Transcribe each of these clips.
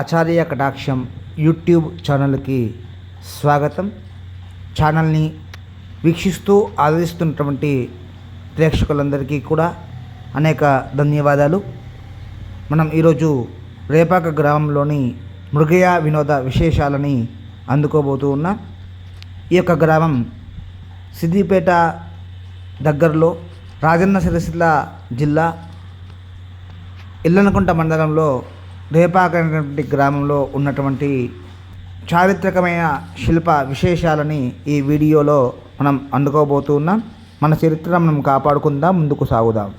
ఆచార్య కటాక్షం యూట్యూబ్ ఛానల్కి స్వాగతం. ఛానల్ని వీక్షిస్తూ ఆదరిస్తున్నటువంటి ప్రేక్షకులందరికీ కూడా అనేక ధన్యవాదాలు. మనం ఈరోజు రేపాక గ్రామంలోని మృగయ వినోద విశేషాలని అందుకోబోతూ ఉన్నాం. ఈ యొక్క గ్రామం సిద్దిపేట దగ్గరలో రాజన్న సిరిసిల్ల జిల్లా ఇల్లనకుంట మండలంలో రేపాక అనేటువంటి గ్రామంలో ఉన్నటువంటి చారిత్రకమైన శిల్ప విశేషాలని ఈ వీడియోలో మనం అందుకోబోతూ ఉన్నాం. మన చరిత్ర మనం కాపాడుకుందాం ముందుకు సాగుదాం.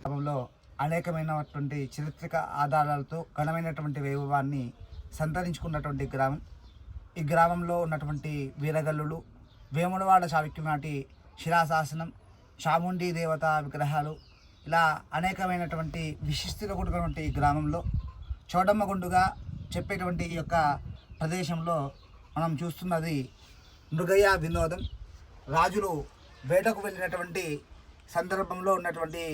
గ్రామంలో అనేకమైనటువంటి చారిత్రక ఆధారాలతో ఘనమైనటువంటి వైభవాన్ని సంతరించుకున్నటువంటి గ్రామం. ఈ గ్రామంలో ఉన్నటువంటి వీరగల్లులు వేములవాడ చావిక్యం నాటి శిలాశాసనం చాముండి దేవత విగ్రహాలు ఇలా అనేకమైనటువంటి విశిష్టత కూడుకున్నటువంటి ఈ గ్రామంలో చోడమ్మగుండుగా చెప్పేటువంటి ఈ యొక్క ప్రదేశంలో మనం చూస్తున్నది మృగయ వినోదం. రాజులు వేటకు వెళ్ళినటువంటి సందర్భంలో ఉన్నటువంటి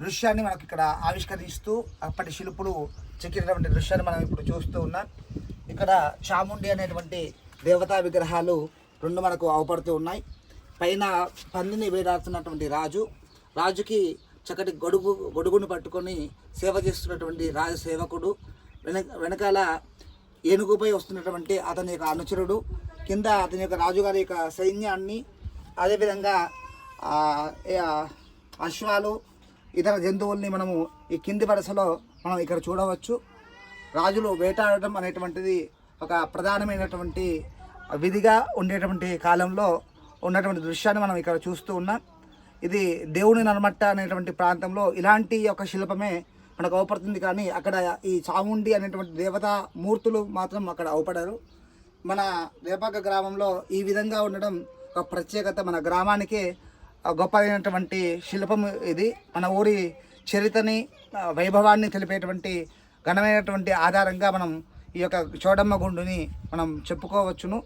దృశ్యాన్ని మనకి ఇక్కడ ఆవిష్కరిస్తూ అప్పటి శిల్పులు చెక్కినటువంటి దృశ్యాన్ని మనం ఇప్పుడు చూస్తూ ఉన్నాం. ఇక్కడ చాముండి అనేటువంటి దేవతా విగ్రహాలు రెండు మనకు అవపడుతూ ఉన్నాయి. పైన పందిని వేడాడుతున్నటువంటి రాజు. రాజుకి చక్కటి గొడుగు గొడుగును పట్టుకొని సేవ చేస్తున్నటువంటి రాజు సేవకుడు వెనక వెనకాల ఏనుగుపై వస్తున్నటువంటి అతని యొక్క అనుచరుడు కింద అతని యొక్క రాజుగారి యొక్క సైన్యాన్ని అదేవిధంగా అశ్వాలు ఇతర జంతువుల్ని మనము ఈ కింది వరుసలో మనం ఇక్కడ చూడవచ్చు. రాజులు వేటాడటం అనేటువంటిది ఒక ప్రధానమైనటువంటి విధిగా ఉండేటువంటి కాలంలో ఉన్నటువంటి దృశ్యాన్ని మనం ఇక్కడ చూస్తూ ఉన్నాం. ఇది దేవుని నర్మట్ట అనేటువంటి ప్రాంతంలో ఇలాంటి ఒక శిల్పమే మనకు అవపడుతుంది. కానీ అక్కడ ఈ చాముండి అనేటువంటి దేవతా మూర్తులు మాత్రం అక్కడ అవపడారు. మన రేపాక గ్రామంలో ఈ విధంగా ఉండడం ఒక ప్రత్యేకత మన గ్రామానికే గొప్పదైనటువంటి శిల్పం ఇది. మన ఊరి చరిత్రని వైభవాన్ని తెలిపేటువంటి ఘనమైనటువంటి ఆధారంగా మనం ఈ యొక్క చోడమ్మ గుండుని మనం చెప్పుకోవచ్చును.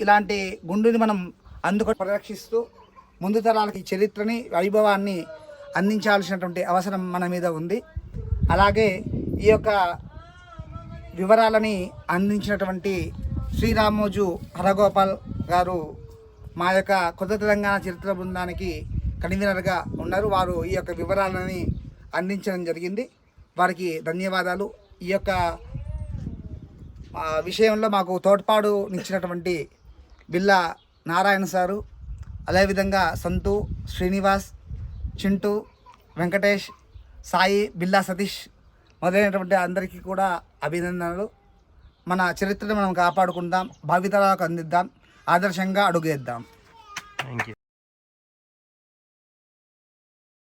ఇలాంటి గుండుని మనం అందుకు పరిరక్షిస్తూ ముందు తరాలకి చరిత్రని వైభవాన్ని అందించాల్సినటువంటి అవసరం మన మీద ఉంది. అలాగే ఈ యొక్క వివరాలని అందించినటువంటి శ్రీరామోజు హరగోపాల్ గారు మా యొక్క కొత్త తెలంగాణ చరిత్ర బృందానికి కన్వీనర్గా ఉన్నారు. వారు ఈ యొక్క వివరాలని అందించడం జరిగింది. వారికి ధన్యవాదాలు. ఈ యొక్క విషయంలో మాకు తోడ్పాటు ఇచ్చినటువంటి బిల్లా నారాయణ సారు అదేవిధంగా సంతు శ్రీనివాస్ చింటూ వెంకటేష్ సాయి బిల్లా సతీష్ మొదలైనటువంటి అందరికీ కూడా అభినందనలు. మన చరిత్రను మనం కాపాడుకుందాం భావితరాలకు అందిద్దాం ఆదర్శంగా అడుగేద్దాం. Thank you